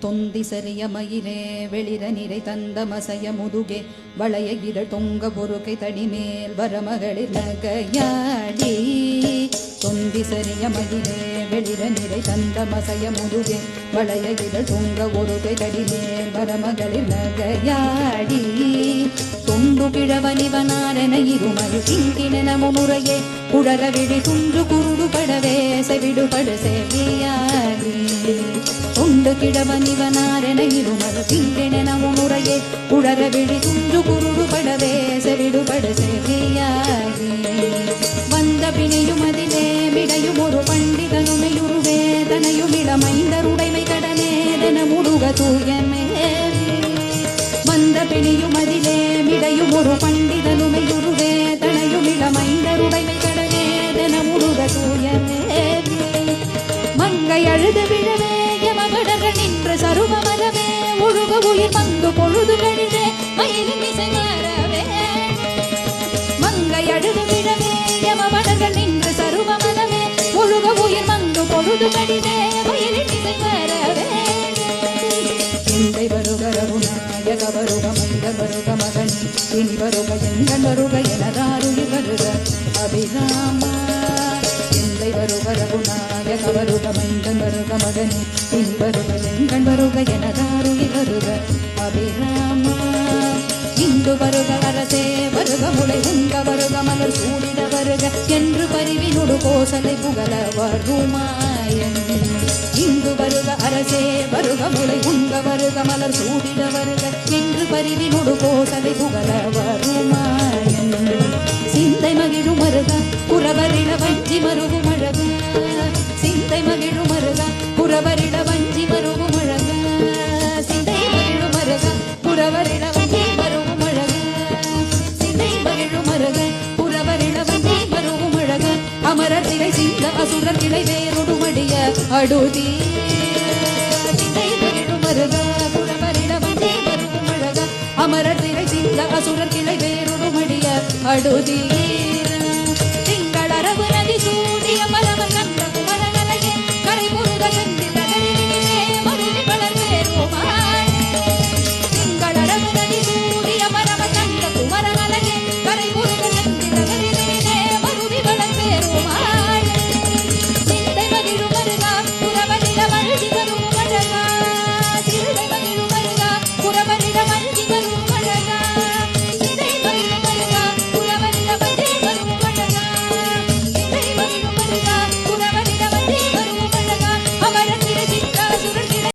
தொந்தி சரிய மயிலே வெளிர நிறை தந்த மசைய முதுகே வளைய இதழ் தொங்க பொறுக்கை தடிமேல் வரமகளிர் நகையாடி. தொந்தி சரிய மயிலே வெளிர நிறை தந்த மசைய முதுகே வளைய இதழ் தொங்க ஒருகை தடிமேல் வரமகளிர் நகையாடி. தொண்டு கிழவனிவனாரென இருமழு சிங்கினமு முறையே குடர விழி துன்று குருடு படவே செவிடுபடு செவியாடி தொண்டு கிழவனிவனாரென இருமழு திங்கிணன முறையே குடர விழி துன்று குருடு படவே செவிடுபடு செவியாடி வந்த பிணியும் அதிலே மிடையும் ஒரு பண்டிதனுமையுருவே தனையும் இளமைந்தருடைமை கடனேதன முருக தூயமேவி வந்த பிணியும் அதிலே மிடையும் ஒரு பண்டிதனுமையுருவே தனையும் இளமைந்தருடைமை கடனேதன முருக தூயமேவி இனி வருக எங்கள் வருக எனதாருயிர் வருக அபிராமா எந்தை வருக ரகுநாயக வருக மைந்தன் வருக மகனி இனி வருக எங்கள் வருக எனதாருயிர் வருக அபிராமா இந்து வருக அரசே வருக முளை உங்க வருக மலர் சூடிட வருக என்று பரிவினொடு கோசலை புகழ வருமாயன் இங்கு வருக அரசே வருக முலை உங்க வருக மலர் சூடிட வருக. என்று பரிவினொடு கோசலை புகழ வருமாயன் சிந்தை மகிழும் மருக புறவரிட வஞ்சி மருகும் அழக சிந்தை மகிழும் மருக புறவரிட வஞ்சி மருகும் அழக சிந்தை மகிழும் மருக புறவரிட வஞ்சி மருகும் அழக சிந்தை மகிழும் மருக புறவரிட வஞ்சி மருகும் அழக அமரர் திரை சிந்த அசுரர் கிளை வேறு அடுதி சிந்தை அமரர் திரை சிந்த அசுரர் கிளை வேறொடுமடிய அடுதீர